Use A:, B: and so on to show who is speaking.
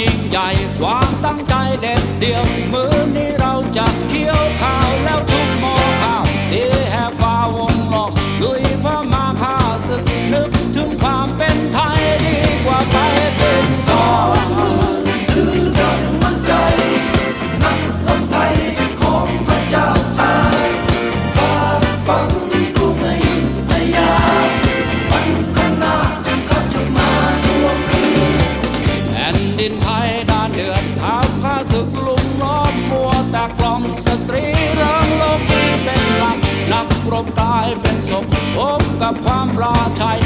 A: ยิ่งใหญ่ ความตั้งใจเด็ดเดี่ยวมือนี้เราจะเคี้ยวข่าวแล้ว ดิน
B: ไทย
A: ด้านเดือดท้ามข้าศึกลุมล้อมมัวแต่กล่อมสตรีเริงโลกีเป็นหลักนักรบกายเป็นศพพบกับความปลาชัย